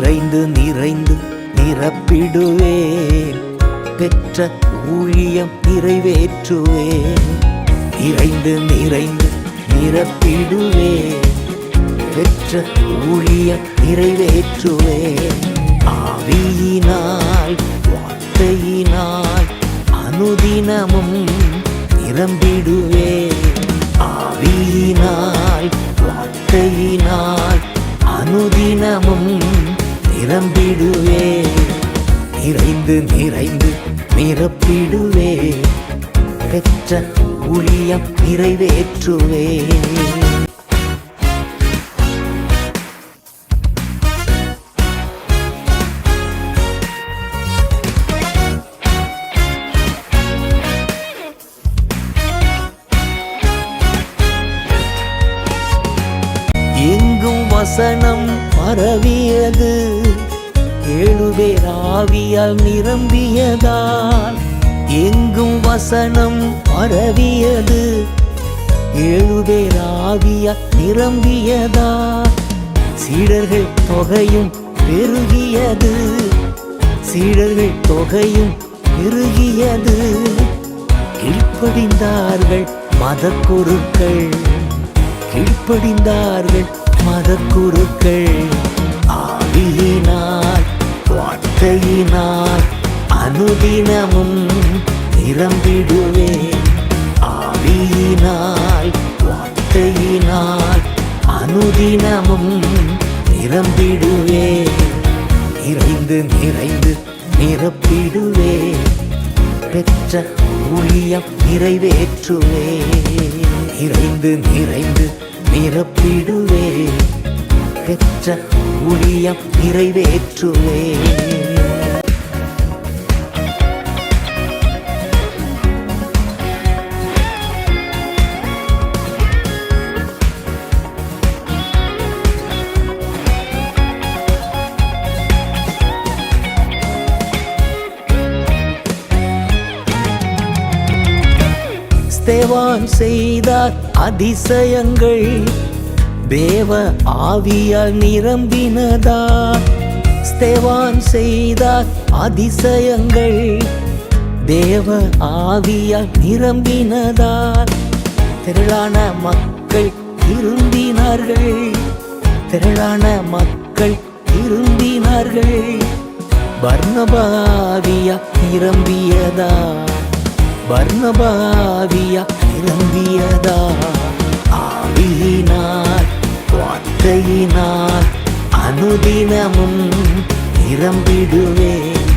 நிறைந்து நிறைந்து நிரப்பிடுவேன். பெற்ற ஊழியம் நிறைவேற்றுவேன். நிறைந்து நிறைந்து நிரப்பிடுவேன். பெற்ற ஊழியம் நிறைவேற்றுவேன். ஆவியினால் வார்த்தையினால் அனுதினமும் நிரம்பிடுவேன். ஆவியினால் வார்த்தையினால் அனுதினமும் நிரம்பிடுவே. நிறைந்து நிறைந்து நிரப்பிடுவே. பெற்ற ஊழியம் நிறைவேற்றுவே. எங்கும் வசனம் பரவியது. ஏழு பேர் ஆவியால் நிரம்பியதால் எங்கும் வசனம் பரவியது. ஏழு பேர் ஆவியால் நிரம்பியதால் சீடர்கள் தொகையும் பெருகியது. சீடர்கள் தொகையும் பெருகியது. கீழ்ப்படிந்தார்கள் மதக்குருக்கள். கீழ்ப்படிந்தார்கள் மதக்குருக்கள். ஆவியினார் வார்த்தையினால் அனுதினமும் நிரம்பிடுவே ஆவியினால் வார்த்தையினால் அனுதினமும் நிரம்பிடுவே நிறைந்து நிறைந்து நிரப்பிடுவே பெற்ற ஊழியம் நிறைவேற்றுவே நிறைந்து நிறைந்து நிரப்பிடுவே பெற்ற ஊழியம் நிறைவேற்றுவே ஸ்தேவான் செய்தார் அதிசயங்கள். தேவ ஆவியால் நிரம்பினதா? ஸ்தேவான் செய்தார் அதிசயங்கள். தேவ ஆவியால் நிரம்பினதால் திரளான மக்கள் இருந்தினார்கள் திரளான மக்கள் இருந்தினார்கள் வர்ணபாவியா நிரம்பியதா? வர்ணபாவியா நிரம்பியதா ஆவியினால் வார்த்தையினால் அனுதினமும் நிரம்பிடுவேன்.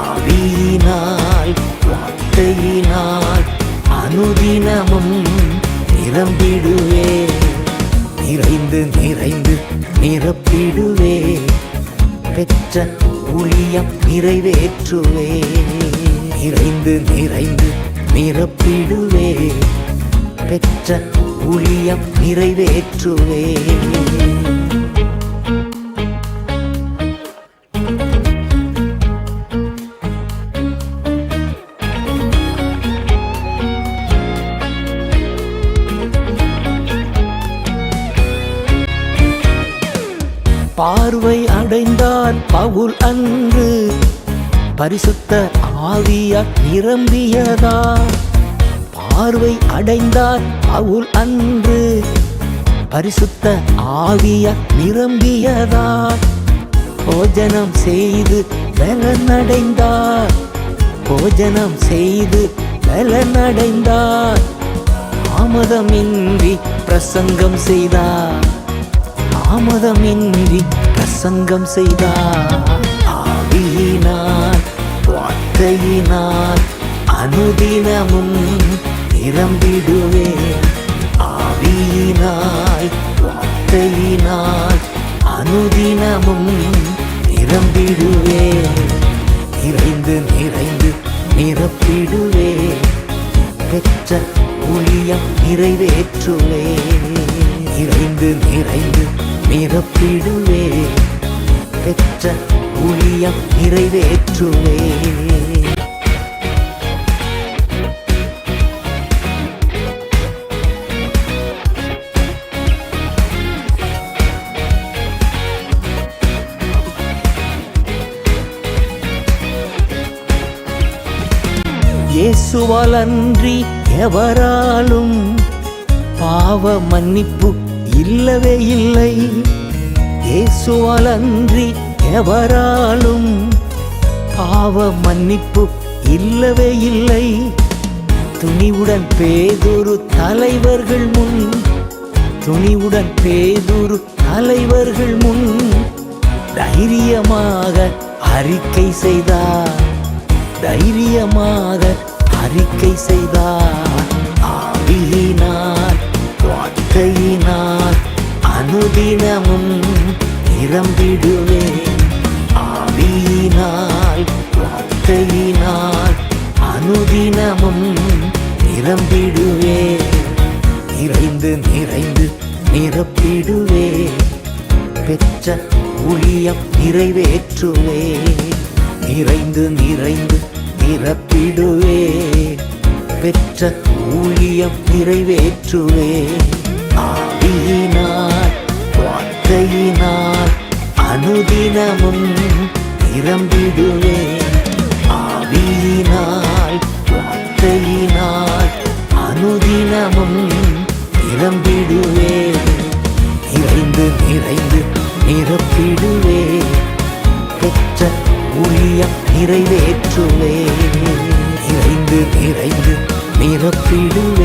ஆவியினால் வார்த்தையினால் அனுதினமும் நிரம்பிடுவே நிறைந்து நிறைந்து நிரப்பிடுவே பெற்ற ஊழியம் நிறைவேற்றுவேன். நிறைந்து நிறைந்து நிரப்பிடுவே. பெற்ற ஊழியம் நிறைவேற்றுவே. பார்வை அடைந்தார் பவுல் அன்று. பரிசுத்த ஆவியா நிரம்பியதா? பார்வை அடைந்தார் அவுல் அன்று. பரிசுத்த ஆவியா நிரம்பியதா? போஜனம் செய்து நடைந்தார் போஜனம் செய்து நடைந்தார் தாமதமின்றி பிரசங்கம் செய்தார். தாமதமின்றி பிரசங்கம் செய்தார். வார்த்தையினால் அனுதினமும் நிரம்பிடுவே ஆவியினாய் வார்த்தை வார்த்தையினால் அனுதினமும் நிரம்பிடுவே நிறைந்து நிறைந்து நிரப்பிடுவே பெற்ற ஊழியம் நிறைவேற்றுவே நிறைந்து நிறைந்து நிரப்பிடுவே பெற்ற ஊழியம் நிறைவேற்றுவே இயேசுவால் எவராலும் பாவ மன்னிப்பு இல்லவே இல்லை. இயேசுவால் எவராலும் பாவ மன்னிப்பு இல்லவே இல்லை. துணிவுடன் பேதுரு தலைவர்கள் முன் துணிவுடன் பேதுரு தலைவர்கள் முன் தைரியமாக அறிக்கை செய்தார். தைரியமாக அறிக்கை செய்தார். ஆவியினார் வார்த்தையினார் அனுதினமும் நிரம்பிடுவேன். ஆவியினால் வார்த்தையினால் அனுதினமும் நிரம்பிடுவேன். நிறைந்து நிறைந்து நிரப்பிடுவேன். பெற்ற ஊழியம் நிறைவேற்றுவே நிறைந்து நிறைந்து நிரப்பிடுவே. பெற்ற ஊழியம் நிறைவேற்றுவே. ஆவியினால் வார்த்தையினால் அனுதினமும் நிரம்பிடுவே. ஆவியினால் வார்த்தையினால் அனுதினமும் நிரம்பிடுவே. நிறைந்து நிறைந்து நிரப்பிடுவே. பெற்ற ஊழியம் நிறைவே நிரப்பிடுவே